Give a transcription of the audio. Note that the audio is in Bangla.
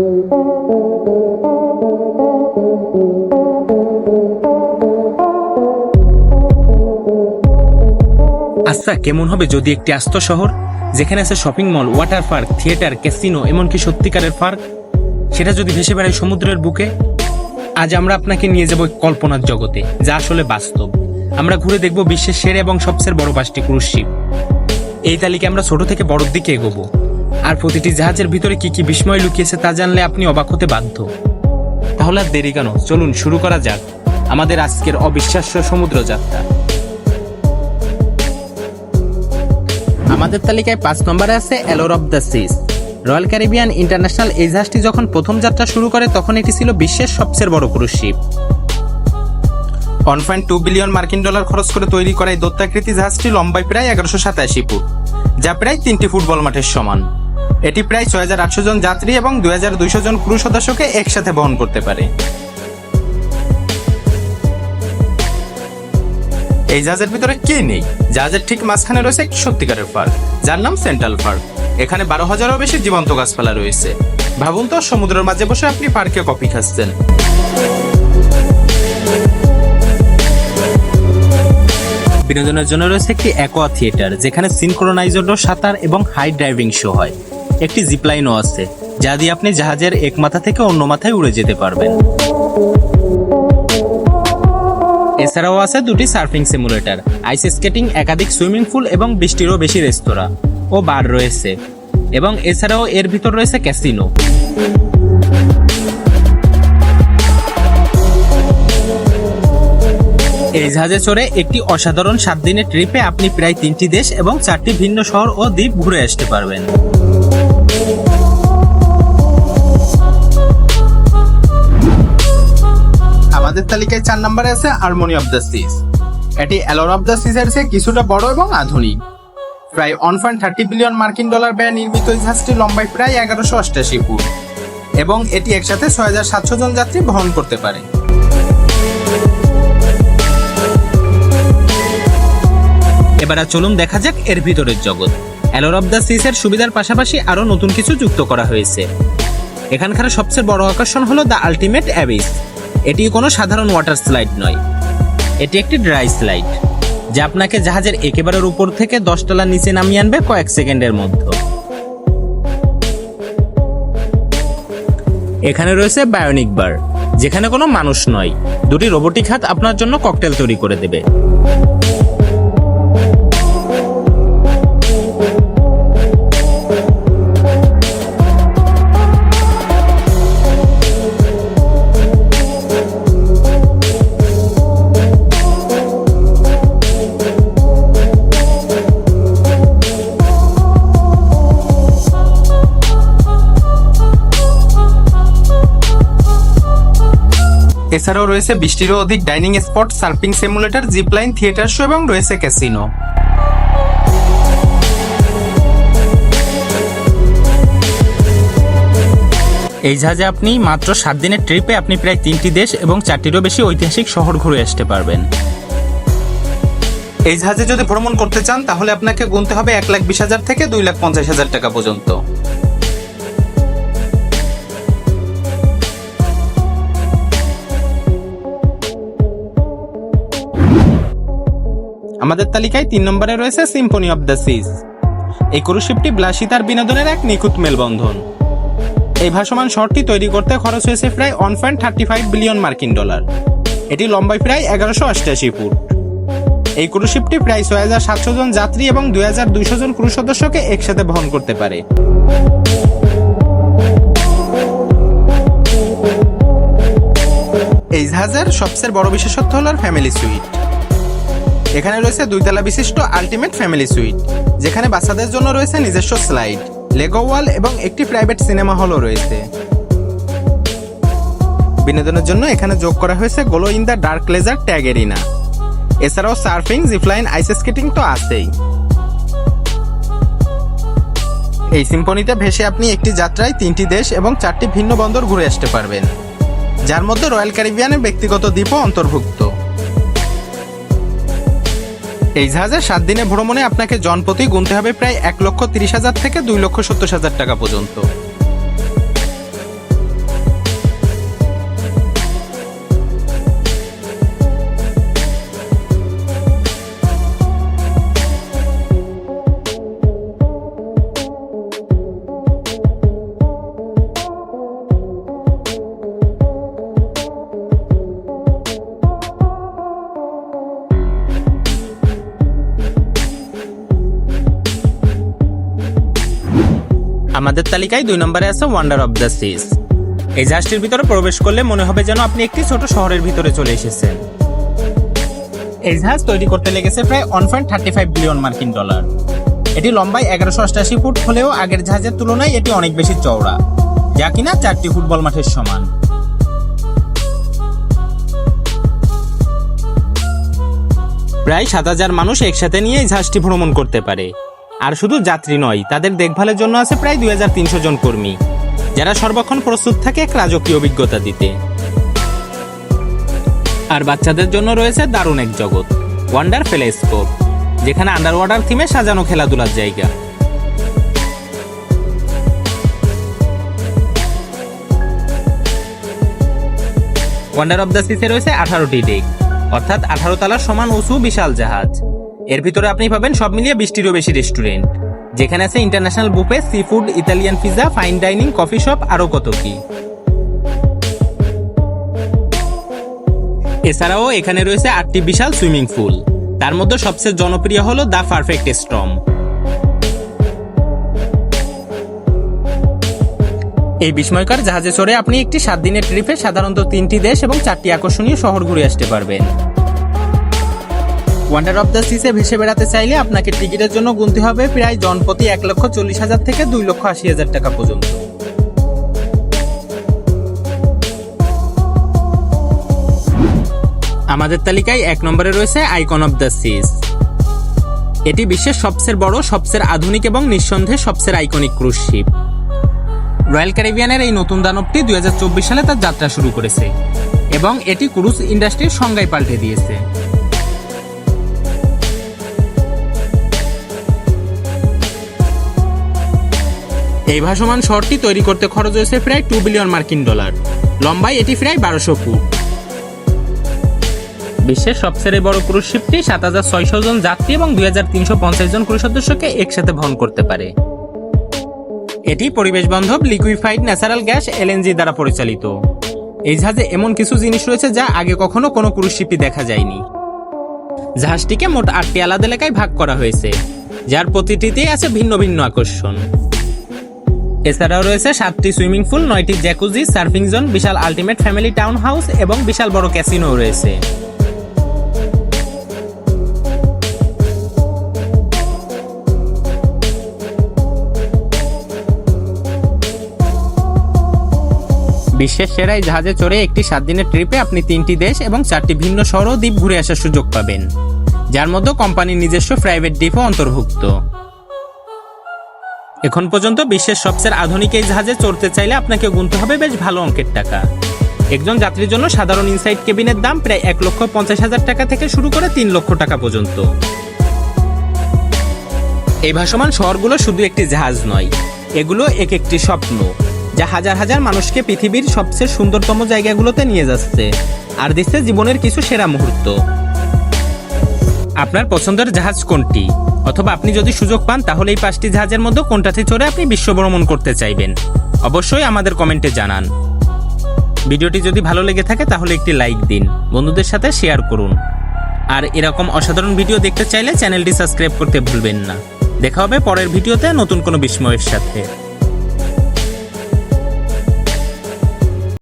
আচ্ছা কেমন হবে যদি একটি আস্ত শহর যেখানে আছে shopping mall water park theatre casino এমনকি সত্যিকারের পার্ক সেটা যদি ভেসে বেড়ায় সমুদ্রের বুকে, আজ আমরা আপনাকে নিয়ে যাব কল্পনার জগতে, যা আসলে বাস্তব। আমরা ঘুরে দেখব বিশ্বের সেরা এবং সবচেয়ে বড় পাঁচটি ক্রুজ শিপ এই তালিকা আমরা ছোট থেকে বড়র দিকে এগোবো। আর প্রতিটি জাহাজের ভিতরে কি কি বিস্ময় লুকিয়েছে তা জানলে আপনি অবাক হতে বাধ্য। তাহলে আর দেরি কেন? চলুন শুরু করা যাক আমাদের আজকের অবিশ্বাস্য সমুদ্র যাত্রা। আমাদের তালিকায় পাঁচ নম্বরে আছে Allure of the Seas Royal Caribbean International এই জাহাজটি যখন প্রথম যাত্রা শুরু করে, তখন এটি ছিল বিশ্বের সবচেয়ে বড় cruise ship. One point two billion মার্কিন ডলার খরচ করে তৈরি করা এই দত্তাকৃতি জাহাজটি লম্বায় প্রায় এগারোশো সাতাশি ফুট, যা প্রায় তিনটি ফুটবল মাঠের সমান। এটি প্রায় ছয় হাজার আটশো জন যাত্রী এবং দুই হাজার দুইশো জন ক্রু সদস্যকে একসাথে বহন করতে পারে। এই জাহাজের ভিতরে কে নেই? জাহাজের ঠিক মাঝখানে রয়েছে একটি সত্যিকারের পার্ক, যার নাম সেন্ট্রাল পার্ক। এখানে বারো হাজারও বেশি জীবন্ত গাছপালা রয়েছে। ভাবুন তো, সমুদ্রের মাঝে বসে আপনি পার্কে কফি খাচ্ছেন। বিনোদনের জন্য রয়েছে একটি অ্যাকোয়া থিয়েটার যেখানে সিনক্রোনাইজড সাঁতার এবং হাই ড্রাইভিং শো হয়। একটি জিপলাইনও আছে, যা দিয়ে আপনি জাহাজের এক মাথা থেকে অন্য মাথায় উড়ে যেতে পারবেন। এছাড়াও আছে দুটি সার্ফিং সিমুলেটর আইস স্কেটিং একাধিক সুইমিং পুল এবং বৃষ্টিরও বেশি রেস্তোরাঁ ও বার রয়েছে। এবং এছাড়াও এর ভিতর রয়েছে ক্যাসিনো এই জাহাজে চড়ে একটি অসাধারণ সাত দিনের ট্রিপে আপনি প্রায় তিনটি দেশ এবং চারটি ভিন্ন শহর ও দ্বীপ ঘুরে আসতে পারবেন। আমাদের তালিকায় চার নম্বরে আছে হারমোনি অফ দ্য সিজ এটি অ্যালোর অফ দ্য সিজের চেয়ে কিছুটা বড় এবং আধুনিক। প্রায় ওয়ান পয়েন্ট থার্টি বিলিয়ন মার্কিন ডলার ব্যয়ে নির্মিত এই জাহাজটি লম্বায় প্রায় এগারোশো অষ্টাশি ফুট। এবং এটি একসাথে ছয় হাজার সাতশো জন যাত্রী বহন করতে পারে। এবার চলুন দেখা যাক এর ভিতরের জগৎ। অ্যালোর অফ দ্য সিসের সুবিধার পাশাপাশি আরও নতুন কিছু যুক্ত করা হয়েছে। এখানকার সবচেয়ে বড় আকর্ষণ হলো দ্য আলটিমেট অ্যাবিস এটি কোনো সাধারণ ওয়াটার স্লাইড নয়। এটি একটি ড্রাই স্লাইড যা আপনাকে জাহাজের একেবারের উপর থেকে দশ তলার নিচে নামিয়ে আনবে কয়েক সেকেন্ডের মধ্যে। এখানে রয়েছে বায়োনিক বার যেখানে কোনো মানুষ নয়। দুটি রোবটিক হাত আপনার জন্য ককটেল তৈরি করে দেবে। এছাড়াও রয়েছে বৃষ্টিরও অধিক dining spot, surfing simulator, zipline, theatre show এবং রয়েছে ক্যাসিনো। এই জাহাজে আপনি মাত্র সাত দিনের ট্রিপে আপনি প্রায় তিনটি দেশ এবং চারটিরও বেশি ঐতিহাসিক শহর ঘুরে আসতে পারবেন। এই জাহাজে যদি ভ্রমণ করতে চান, তাহলে আপনাকে গুনতে হবে এক লাখ বিশ হাজার থেকে দুই লাখ পঞ্চাশ হাজার টাকা পর্যন্ত। আমাদের তালিকায় তিন নম্বরে রয়েছে সিম্ফনি অব দ্য সিজ এই ক্রুশিপটি বিলাসিতার বিনোদনের এক নিখুঁত মেলবন্ধন। এই ভাসমান শহরটি তৈরি করতে খরচ হয়েছে প্রায় one point thirty five billion মার্কিন ডলার। এটি লম্বায় প্রায় এগারোশো অষ্টাশি ফুট। এই ক্রুশিপটি প্রায় ছয় হাজার সাতশো জন যাত্রী এবং দুই হাজার দুইশো জন ক্রু সদস্যকে একসাথে বহন করতে পারে। এই জাহাজের সবচেয়ে বড় বিশেষত্ব হল ফ্যামিলি সুইট এখানে রয়েছে দুইতলা বিশিষ্ট আলটিমেট ফ্যামিলি সুইট, যেখানে বাচ্চাদের জন্য রয়েছে নিজস্ব স্লাইড, লেগো ওয়াল এবং একটি প্রাইভেট সিনেমা হলও রয়েছে। বিনোদনের জন্য এখানে যোগ করা হয়েছে glow in the dark laser tag arena এছাড়াও সার্ফিং জিপলাইন আইস স্কেটিং তো আছেই। এই সিম্পনিতে ভেসে আপনি একটি যাত্রায় তিনটি দেশ এবং চারটি ভিন্ন বন্দর ঘুরে আসতে পারবেন, যার মধ্যে রয়্যাল ক্যারিবিয়ানের ব্যক্তিগত দ্বীপও অন্তর্ভুক্ত। এই জাহাজে সাত দিনে ভ্রমণে আপনাকে জনপ্রতি গুনতে হবে প্রায় এক লক্ষ তিরিশ হাজার থেকে দুই লক্ষ সত্তর হাজার টাকা পর্যন্ত। আমাদের তালিকায় দুই নম্বরে আছে ওয়ান্ডার অফ দ্য সিস এই জাহাজটির ভিতরে প্রবেশ করলে মনে হবে যেন আপনি একটি ছোট শহরের ভিতরে চলে এসেছেন। এই জাহাজ তৈরি করতে লেগেছে প্রায় one point thirty five billion মার্কিন ডলার। এটি লম্বায় এগারোশো অষ্টাশি ফুট হলেও আগের জাহাজের তুলনায় এটি অনেক বেশি চওড়া, যা কিনা চারটি ফুটবল মাঠের সমান। প্রায় সাত হাজার মানুষ একসাথে নিয়ে এই জাহাজটি ভ্রমণ করতে পারে। আর শুধু যাত্রী নয়, তাদের দেখভালের জন্য আছে প্রায় দুই হাজার তিনশো জন কর্মী, যারা সর্বক্ষণ প্রস্তুত থাকে এক রাজকীয় অভিজ্ঞতা দিতে। আর বাচ্চাদের জন্য রয়েছে দারুণ এক জগৎ ওয়ান্ডার ফেলেস্কোপ যেখানে আন্ডার ওয়াটার থিমে সাজানো খেলাধুলার জায়গা। ওয়ান্ডার অফ দ্য সিসে রয়েছে আঠারোটি ডেক, অর্থাৎ আঠারো তলার সমান উঁচু বিশাল জাহাজ। এর ভিতরে আপনি পাবেন সব মিলিয়ে বিশটিরও বেশি রেস্টুরেন্ট। যেখানে আছে international buffet sea food Italian pizza, fine dining, coffee shop, আরও কত কি। এছাড়াও এখানে রয়েছে আটটি বিশাল সুইমিং পুল। তার মধ্যে সবচেয়ে জনপ্রিয় হলো দ্য পারফেক্ট স্ট্রম। এই বিস্ময়কর জাহাজে চড়ে আপনি একটি সাত দিনের ট্রিপে সাধারণত তিনটি দেশ এবং চারটি আকর্ষণীয় শহর ঘুরে আসতে পারবেন। ওয়ান্ডার অফ দ্য সিসে ভেসে বেড়াতে চাইলে আপনাকে টিকিটের জন্য গুনতে হবে প্রায় জনপ্রতি এক লক্ষ চল্লিশ হাজার থেকে দুই লক্ষ আশি হাজার টাকা পর্যন্ত। আমাদের তালিকায় এক নম্বরে রয়েছে আইকন অফ দ্য সিস এটি বিশ্বের সবচেয়ে বড়, সবচেয়ে আধুনিক এবং নিঃসন্দেহে সবচেয়ে আইকনিক ক্রুজ শিপ রয়্যাল ক্যারিবিয়ানের এই নতুন দানবটি দুই হাজার চব্বিশ সালে তার যাত্রা শুরু করেছে এবং এটি ক্রুজ ইন্ডাস্ট্রির সংজ্ঞায় পাল্টে দিয়েছে। এই ভাসমান শহরটি তৈরি করতে খরচ হয়েছে প্রায় টু বিলিয়ন মার্কিন ডলার। লম্বায় এটি প্রায় বারোশো ফুট। বিশ্বের সবচেয়ে বড় ক্রুজ শিপটি সাত হাজার ছয়শো জন যাত্রী এবং দুই হাজার তিনশো পঞ্চাশ জন ক্রু সদস্যকে একসাথে বহন করতে পারে। এটি পরিবেশ বান্ধব লিকুইফাইড ন্যাচারাল গ্যাস এলএনজি দ্বারা পরিচালিত। এই জাহাজে এমন কিছু জিনিস রয়েছে যা আগে কখনো কোনো ক্রুজ শিপই দেখা যায়নি। জাহাজটিকে মোট আটটি আলাদা এলাকায় ভাগ করা হয়েছে, যার প্রতিটিতেই আছে ভিন্ন ভিন্ন আকর্ষণ। এছাড়াও রয়েছে সাতটি সুইমিং পুল, নয়টি জ্যাকুজি সার্ফিং জোন, বিশাল আল্টিমেট ফ্যামিলি টাউন হাউস এবং বিশাল বড় ক্যাসিনো রয়েছে। বিশ্বের সেরাই জাহাজে চড়ে একটি সাত দিনের ট্রিপে আপনি তিনটি দেশ এবং চারটি ভিন্ন শহর দ্বীপ ঘুরে আসার সুযোগ পাবেন। যার মধ্যে কোম্পানির নিজস্ব প্রাইভেট দ্বীপও অন্তর্ভুক্ত। এখন পর্যন্ত বিশ্বের সবচেয়ে আধুনিক এই জাহাজে চড়তে চাইলে আপনাকে গুনতে হবে বেশ ভালো অঙ্কের টাকা। একজন যাত্রীর জন্য সাধারণ ইনসাইড কেবিনের দাম প্রায় এক লক্ষ পঞ্চাশ হাজার টাকা থেকে শুরু করে তিন লক্ষ টাকা পর্যন্ত। এই ভাসমান শহরগুলো শুধু একটি জাহাজ নয়, এগুলো এক একটি স্বপ্ন, যা হাজার হাজার মানুষকে পৃথিবীর সবচেয়ে সুন্দরতম জায়গাগুলোতে নিয়ে যাচ্ছে আর দিচ্ছে জীবনের কিছু সেরা মুহূর্ত। আপনার পছন্দের জাহাজ কোনটি? অথবা আপনি যদি সুযোগ পান, তাহলে এই পাঁচটি জাহাজের মধ্যে কোনটাতে চড়ে আপনি বিশ্ব ভ্রমণ করতে চাইবেন। অবশ্যই আমাদের কমেন্টে জানান। ভিডিওটি যদি ভালো লেগে থাকে, তাহলে একটি লাইক দিন, বন্ধুদের সাথে শেয়ার করুন। আর এরকম অসাধারণ ভিডিও দেখতে চাইলে চ্যানেলটি সাবস্ক্রাইব করতে ভুলবেন না। দেখা হবে পরের ভিডিওতে নতুন কোনো বিস্ময়ের সাথে।